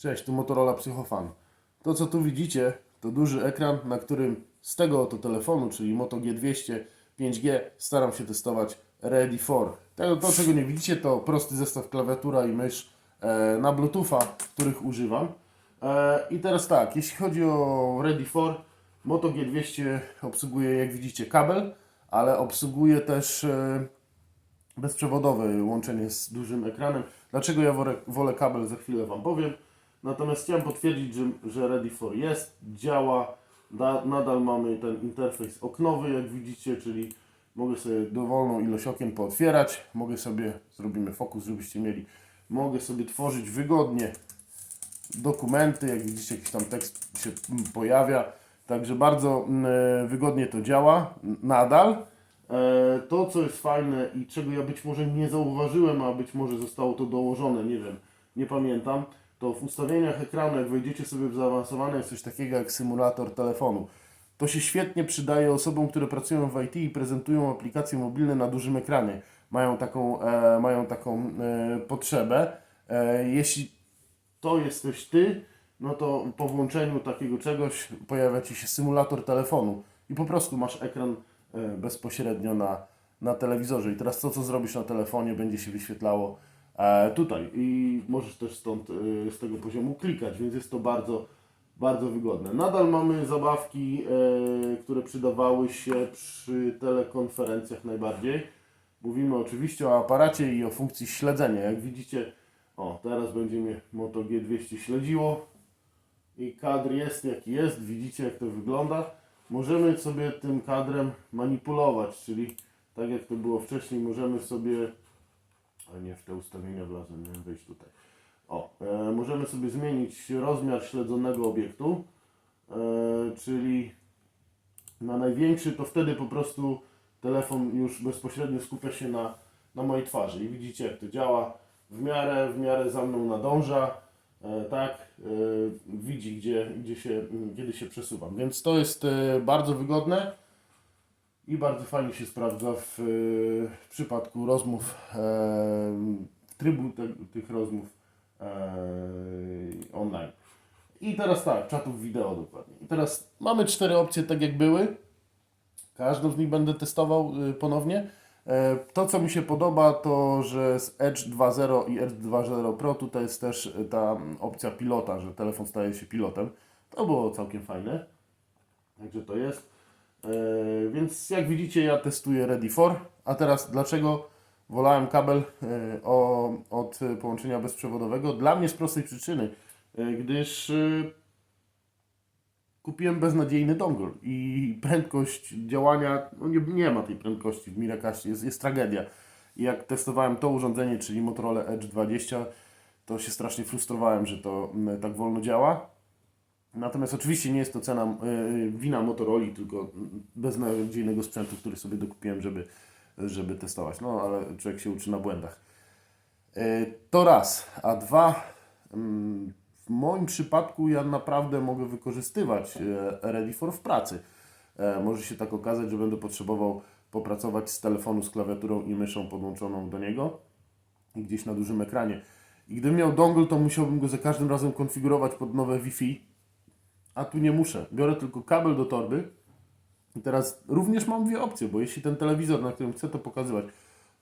Cześć, tu Motorola Psychofan. To co tu widzicie, to duży ekran, na którym z tego oto telefonu, czyli Moto G200 5G, staram się testować Ready for. Tego, to czego nie widzicie, to prosty zestaw klawiatura i mysz e, na Bluetootha, których używam. E, I teraz tak, jeśli chodzi o Ready for, Moto G200 obsługuje, jak widzicie, kabel, ale obsługuje też e, bezprzewodowe łączenie z dużym ekranem. Dlaczego ja wolę kabel, za chwilę Wam powiem. Natomiast chciałem potwierdzić, że, że Ready for jest, działa. Da, nadal mamy ten interfejs oknowy, jak widzicie, czyli mogę sobie dowolną ilość okien pootwierać. Mogę sobie, zrobimy fokus, żebyście mieli, mogę sobie tworzyć wygodnie dokumenty, jak widzicie jakiś tam tekst się pojawia, także bardzo mm, wygodnie to działa nadal. E, To co jest fajne i czego ja być może nie zauważyłem, a być może zostało to dołożone, nie wiem, nie pamiętam, to w ustawieniach ekranu, jak wejdziecie sobie w zaawansowane, jest coś takiego jak symulator telefonu. To się świetnie przydaje osobom, które pracują w IT i prezentują aplikacje mobilne na dużym ekranie. Mają taką, e, mają taką e, potrzebę. E, jeśli to jesteś ty, no to po włączeniu takiego czegoś pojawia ci się symulator telefonu i po prostu masz ekran e, bezpośrednio na, na telewizorze. I teraz to, co zrobisz na telefonie, będzie się wyświetlało tutaj i możesz też stąd e, z tego poziomu klikać, więc jest to bardzo, bardzo wygodne. Nadal mamy zabawki, e, które przydawały się przy telekonferencjach najbardziej. Mówimy oczywiście o aparacie i o funkcji śledzenia. Jak widzicie, o teraz będzie mnie Moto G200 śledziło i kadr jest jaki jest, widzicie jak to wygląda. Możemy sobie tym kadrem manipulować, czyli tak jak to było wcześniej, możemy sobie, a nie w te ustawienia wlazłem, miałem wejść tutaj. O, e, możemy sobie zmienić rozmiar śledzonego obiektu, e, czyli na największy, to wtedy po prostu telefon już bezpośrednio skupia się na, na mojej twarzy i widzicie jak to działa. W miarę, w miarę za mną nadąża, e, tak, e, widzi gdzie, gdzie się, kiedy się przesuwam. Więc to jest e, bardzo wygodne i bardzo fajnie się sprawdza w, e, w przypadku rozmów, e, trybu te, tych rozmów e, online. I teraz tak, czatów wideo dokładnie. I teraz mamy cztery opcje tak jak były. Każdą z nich będę testował y, ponownie. E, To, co mi się podoba, to że z Edge 2.0 i Edge 2.0 Pro tutaj jest też ta opcja pilota, że telefon staje się pilotem. To było całkiem fajne. Także to jest. E, Więc jak widzicie, ja testuję Ready for. A teraz dlaczego wolałem kabel e, o, od połączenia bezprzewodowego? Dla mnie z prostej przyczyny, e, gdyż kupiłem beznadziejny dongle i prędkość działania, no nie, nie ma tej prędkości w Miracastie, jest, jest tragedia. I jak testowałem to urządzenie, czyli Motorola Edge 20, to się strasznie frustrowałem, że to tak wolno działa. Natomiast oczywiście nie jest to cena, y, wina Motorola, tylko beznadziejnego sprzętu, który sobie dokupiłem, żeby, żeby testować. No ale człowiek się uczy na błędach. Y, To raz, a dwa, mm, w moim przypadku ja naprawdę mogę wykorzystywać e, Ready for w pracy. E, Może się tak okazać, że będę potrzebował popracować z telefonu z klawiaturą i myszą podłączoną do niego gdzieś na dużym ekranie. I gdybym miał dongle, to musiałbym go za każdym razem konfigurować pod nowe Wi-Fi, a tu nie muszę. Biorę tylko kabel do torby i teraz również mam dwie opcje, bo jeśli ten telewizor, na którym chcę to pokazywać,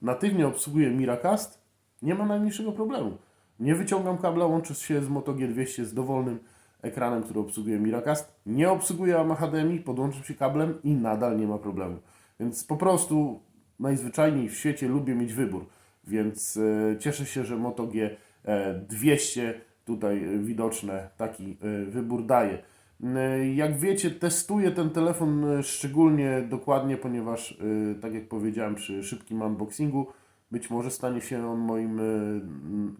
natywnie obsługuje Miracast, nie ma najmniejszego problemu. Nie wyciągam kabla, łączę się z Moto G200 z dowolnym ekranem, który obsługuje Miracast. Nie obsługuje AMA HDMI, podłączam się kablem i nadal nie ma problemu. Więc po prostu najzwyczajniej w świecie lubię mieć wybór. Więc e, cieszę się, że Moto G200 tutaj e, widoczne taki e, wybór daje. E, Jak wiecie, testuję ten telefon e, szczególnie dokładnie, ponieważ, e, tak jak powiedziałem przy szybkim unboxingu, być może stanie się on moim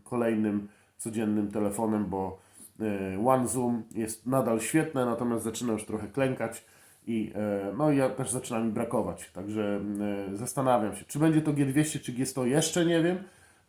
kolejnym codziennym telefonem, bo One Zoom jest nadal świetne, natomiast zaczyna już trochę klękać i e, no ja też zaczyna mi brakować. Także e, zastanawiam się, czy będzie to G200 czy G100, jeszcze nie wiem.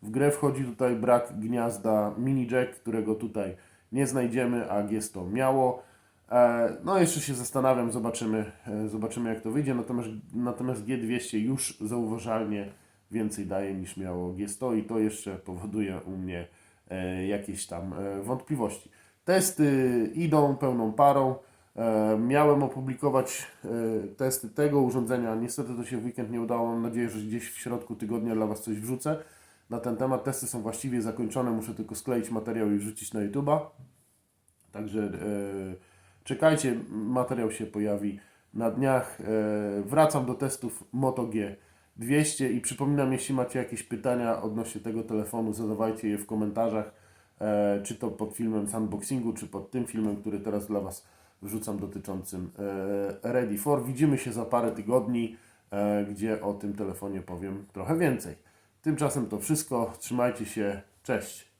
W grę wchodzi tutaj brak gniazda mini jack, którego tutaj nie znajdziemy, a G100 miało. E, No jeszcze się zastanawiam, zobaczymy, e, zobaczymy jak to wyjdzie. Natomiast, natomiast G200 już zauważalnie więcej daje niż miało G100 i to jeszcze powoduje u mnie e, jakieś tam wątpliwości. Testy idą pełną parą. Miałem opublikować testy tego urządzenia. Niestety to się w weekend nie udało. Mam nadzieję, że gdzieś w środku tygodnia dla Was coś wrzucę na ten temat. Testy są właściwie zakończone. Muszę tylko skleić materiał i wrzucić na YouTube'a. Także e, czekajcie, materiał się pojawi na dniach. E, wracam do testów Moto G200 i przypominam, jeśli macie jakieś pytania odnośnie tego telefonu, zadawajcie je w komentarzach, e, czy to pod filmem z unboxingu, czy pod tym filmem, który teraz dla Was wrzucam dotyczącym e, Ready for. Widzimy się za parę tygodni, gdzie o tym telefonie powiem trochę więcej. Tymczasem to wszystko. Trzymajcie się. Cześć.